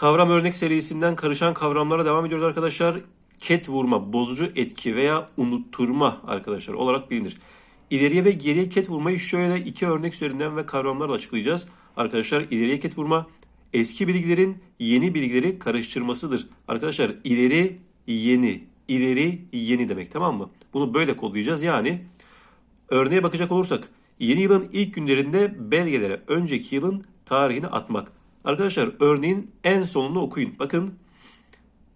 Kavram örnek serisinden karışan kavramlara devam ediyoruz arkadaşlar. Ket vurma, bozucu etki veya unutturma arkadaşlar olarak bilinir. İleriye ve geriye ket vurmayı şöyle iki örnek üzerinden ve kavramlarla açıklayacağız. Arkadaşlar ileriye ket vurma eski bilgilerin yeni bilgileri karıştırmasıdır. Arkadaşlar ileri yeni, ileri yeni demek tamam mı? Bunu böyle kodlayacağız. Yani örneğe bakacak olursak yeni yılın ilk günlerinde belgelere önceki yılın tarihini atmak. Arkadaşlar örneğin en sonunu okuyun. Bakın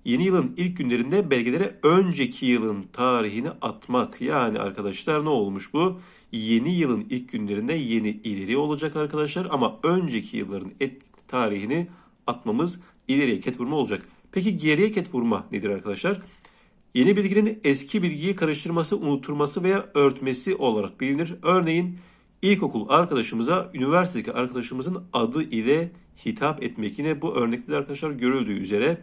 yeni yılın ilk günlerinde belgelere önceki yılın tarihini atmak. Yani arkadaşlar ne olmuş bu? Yeni yılın ilk günlerinde yeni ileri olacak arkadaşlar ama önceki yılların et, tarihini atmamız ileriye ket vurma olacak. Peki geriye ket vurma nedir arkadaşlar? Yeni bilginin eski bilgiyi karıştırması, unutturması veya örtmesi olarak bilinir. Örneğin ilkokul arkadaşımıza üniversitedeki arkadaşımızın adı ile hitap etmek. Yine bu örnekte de arkadaşlar görüldüğü üzere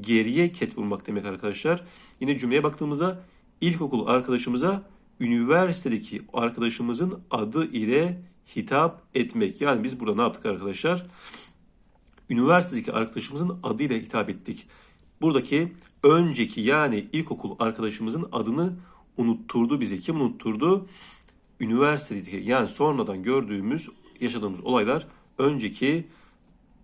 geriye ket vurmak demek arkadaşlar. Yine cümleye baktığımızda ilkokul arkadaşımıza üniversitedeki arkadaşımızın adı ile hitap etmek. Yani biz burada ne yaptık arkadaşlar? Üniversitedeki arkadaşımızın adıyla hitap ettik. Buradaki önceki yani ilkokul arkadaşımızın adını unutturdu bize. Kim unutturdu? Üniversitedeki yani sonradan gördüğümüz, yaşadığımız olaylar önceki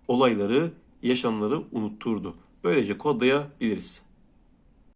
olayları, yaşananları unutturdu. Böylece kodlayabiliriz.